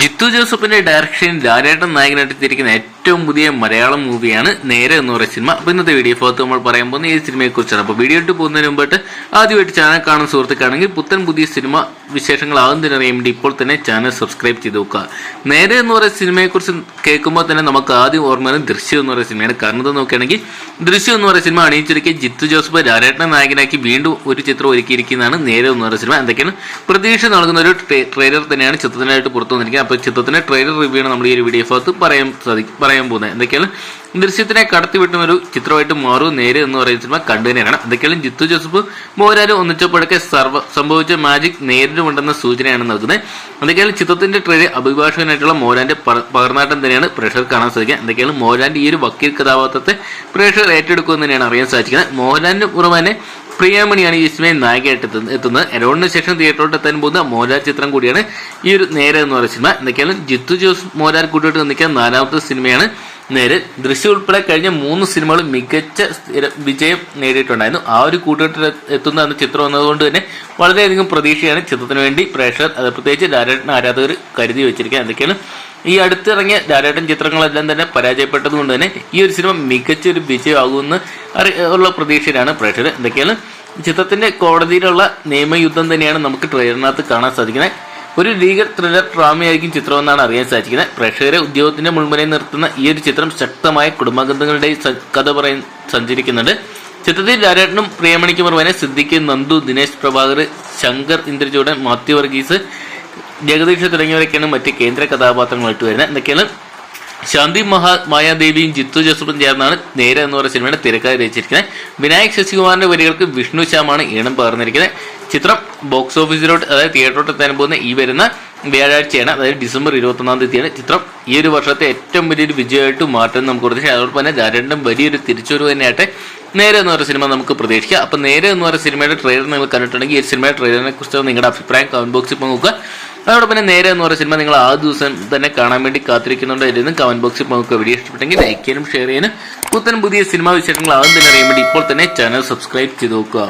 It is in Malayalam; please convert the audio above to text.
ജിത്തു ജോസഫിന്റെ ഡയറക്ഷൻ ലാലേട്ടൻ നായകനായിട്ട് എത്തിയിരിക്കുന്ന ഏറ്റവും പുതിയ മലയാളം മൂവിയാണ് നേരെ എന്ന് പറയുന്ന സിനിമ അപ്പൊ ഇന്നത്തെ വീഡിയോ ഭാഗത്ത് നമ്മൾ പറയാൻ പോകുന്ന ഈ സിനിമയെ കുറിച്ചാണ്. അപ്പൊ വീഡിയോ ഇട്ട് പോകുന്നതിന് മുമ്പായിട്ട് ആദ്യമായിട്ട് ചാനൽ കാണുന്ന സുഹൃത്തുക്കാണെങ്കിൽ പുത്തൻ പുതിയ സിനിമ വിശേഷങ്ങൾ ആകുന്നതിനറിയാൻ വേണ്ടി ഇപ്പോൾ തന്നെ ചാനൽ സബ്സ്ക്രൈബ് ചെയ്ത് നോക്കുക. നേരെ എന്ന് പറയുന്ന സിനിമയെ കുറിച്ച് കേൾക്കുമ്പോൾ തന്നെ നമുക്ക് ആദ്യം ഓർമ്മ ദൃശ്യം എന്ന് പറയുന്ന സിനിമയാണ് കാരണം ഇത് നോക്കുകയാണെങ്കിൽ ദൃശ്യം എന്ന് പറയുന്ന സിനിമ അണിയിച്ചൊരുക്കിയ ജിത്തു ജോസഫ് ലാലേട്ടനെ നായകനാക്കി വീണ്ടും ഒരു ചിത്രം ഒരുക്കിയിരിക്കുന്നതാണ് നേരെ എന്ന് പറയുന്ന സിനിമ എന്തൊക്കെയാണ്? പ്രതീക്ഷ നൽകുന്ന ഒരു ട്രെയിലർ തന്നെയാണ് ചിത്രത്തിനായിട്ട് പുറത്തു വന്നിരിക്കുന്നത്. അപ്പോൾ ചിത്രത്തിന്റെ ട്രെയിലർ റിവ്യൂ ആണ് നമ്മൾ ഈ ഒരു വീഡിയോ ഭാഗത്ത് പറയാൻ സാധിക്കും പറയാൻ പോകുന്നത്. എന്തൊക്കെയാണ്? ദൃശ്യത്തിനെ കടത്തിവിട്ടുന്ന ഒരു ചിത്രമായിട്ട് മാറും നേരെ എന്ന് പറയുന്ന സിനിമ കണ്ടു തന്നെയാണ്. എന്തൊക്കെയാണ്? ജിത്തു ജോസഫ് മോരാരും ഒന്നിച്ചപ്പോഴൊക്കെ സർവ സംഭവിച്ച മാജിക് നേരിടുമുണ്ടെന്ന സൂചനയാണ് നൽകുന്നത്. എന്തൊക്കെയാണ്? ചിത്രത്തിന്റെ ട്രെയിലർ അഭിഭാഷകനായിട്ടുള്ള മോരാന്റെ പകർന്നാട്ടം തന്നെയാണ് പ്രേക്ഷകർ കാണാൻ സാധിക്കുക. എന്തൊക്കെയാണ്? മോഹൻലാലിന്റെ ഈ ഒരു വക്കീൽ കഥാപാത്രത്തെ പ്രേക്ഷകർ ഏറ്റെടുക്കുമെന്ന് തന്നെയാണ് അറിയാൻ സാധിക്കുന്നത്. മോഹൻലാലിന് പുറമെ പ്രിയാമണിയാണ് സിനിമയിൽ നായികയായിട്ട് എത്തുന്നത്. എറോണിന് ശേഷം തിയേറ്ററിലോട്ട് എത്താൻ പോകുന്ന മോലാർ ചിത്രം കൂടിയാണ് ഈ ഒരു നേരെ എന്ന് പറയുന്ന സിനിമ. എന്തൊക്കെയാണ് ജിത്തു ജോസ് മോലാർ കൂട്ടിയിട്ട് നിൽക്കുന്ന നാലാമത്തെ സിനിമയാണ് നേരെ. ദൃശ്യം ഉൾപ്പെടെ കഴിഞ്ഞ മൂന്ന് സിനിമകൾ മികച്ച വിജയം നേടിയിട്ടുണ്ടായിരുന്നു. ആ ഒരു കൂട്ടുകെട്ടിൽ എത്തുന്ന അന്ന് ചിത്രം വന്നതുകൊണ്ട് തന്നെ വളരെയധികം പ്രതീക്ഷയാണ് ചിത്രത്തിന് വേണ്ടി പ്രേക്ഷകർ. അത് പ്രത്യേകിച്ച് ആരാധകർ കരുതി വെച്ചിരിക്കുക എന്തൊക്കെയാണ് ഈ അടുത്തിറങ്ങിയ ധാരാട്ടൻ ചിത്രങ്ങളെല്ലാം തന്നെ പരാജയപ്പെട്ടതുകൊണ്ട് തന്നെ ഈ ഒരു സിനിമ മികച്ചൊരു വിജയമാകുമെന്ന് അറി ഉള്ള പ്രതീക്ഷയിലാണ് പ്രേക്ഷകർ. എന്തൊക്കെയാണ്? ചിത്രത്തിന്റെ കോടതിയിലുള്ള നിയമയുദ്ധം തന്നെയാണ് നമുക്ക് ട്രെയിലറിനകത്ത് കാണാൻ സാധിക്കുന്നത്. ഒരു ലീഗൽ ത്രില്ലർ ഡ്രാമയായിരിക്കും ചിത്രമെന്നാണ് അറിയാൻ സാധിക്കുന്നത്. പ്രേക്ഷകരെ ഉദ്യോഗത്തിന്റെ മുൾമുനയിൽ നിർത്തുന്ന ഈ ഒരു ചിത്രം ശക്തമായ കുടുംബാംഗങ്ങളുടെ കഥ പറയാൻ സഞ്ചരിക്കുന്നുണ്ട്. ചിത്രത്തിൽ ലാലേട്ടനും പ്രിയമണിക്കും പുറമെ സിദ്ദിഖ് നന്ദു ദിനേശ് പ്രഭാകർ ശങ്കർ ഇന്ദ്രചൂടൻ മാത്യു വർഗീസ് ജഗദീഷ് തുടങ്ങിയവരൊക്കെയാണ് മറ്റ് കേന്ദ്ര കഥാപാത്രങ്ങളായിട്ട് വരുന്നത്. എന്തൊക്കെയാണ്? ശാന്തി മഹാ മായാദേവിയും ജിത്തു ജോസഫും ചേർന്നാണ് നേരെ എന്ന് പറയുന്ന സിനിമയുടെ തിരക്കഥ രചിച്ചിരിക്കുന്നത്. വിനായക് ശശികുമാറിന്റെ വരികൾക്ക് വിഷ്ണു ശ്യാമാണ് ഈണം പകർന്നിരിക്കുന്നത്. ചിത്രം ബോക്സ് ഓഫീസിലോട്ട് അതായത് തിയേറ്ററിലോട്ട് എത്താൻ പോകുന്ന ഈ വരുന്ന വ്യാഴാഴ്ചയാണ് അതായത് ഡിസംബർ ഇരുപത്തൊന്നാം തീയതിയാണ് ചിത്രം. ഈ ഒരു വർഷത്തെ ഏറ്റവും വലിയൊരു വിജയമായിട്ട് മാറ്റം നമുക്ക് പ്രതീക്ഷിക്കാം അതോടൊപ്പം തന്നെ രണ്ടും വലിയൊരു തിരിച്ചുവരവ് തന്നെയായിട്ട് നേരെ എന്ന് പറയുന്ന സിനിമ നമുക്ക് പ്രതീക്ഷിക്കാം. അപ്പം നേരെ എന്ന് പറയുന്ന സിനിമയുടെ ട്രെയിലർ നിങ്ങൾ കണ്ടിട്ടുണ്ടെങ്കിൽ ഈ സിനിമയുടെ ട്രെയിലറിനെ കുറിച്ച് നിങ്ങളുടെ അഭിപ്രായം കമന്റ് ബോക്സിൽ നോക്കുക. അതോടൊപ്പം നേരെ എന്ന് പറയുന്ന സിനിമ നിങ്ങൾ ആ ദിവസം തന്നെ കാണാൻ വേണ്ടി കാത്തിരിക്കുന്നുണ്ടോ. ഇല്ലെന്ന് കമന്റ് ബോക്സിൽ നമുക്ക് വീഡിയോ ഇഷ്ടപ്പെട്ടെങ്കിൽ ലൈക്ക് ചെയ്യാനും ഷെയർ ചെയ്യാനും. പുത്തൻ പുതിയ സിനിമാ വിശേഷങ്ങൾ ആദ്യം തന്നെ അറിയാൻ വേണ്ടി ഇപ്പോൾ തന്നെ ചാനൽ സബ്സ്ക്രൈബ് ചെയ്ത് നോക്കുക.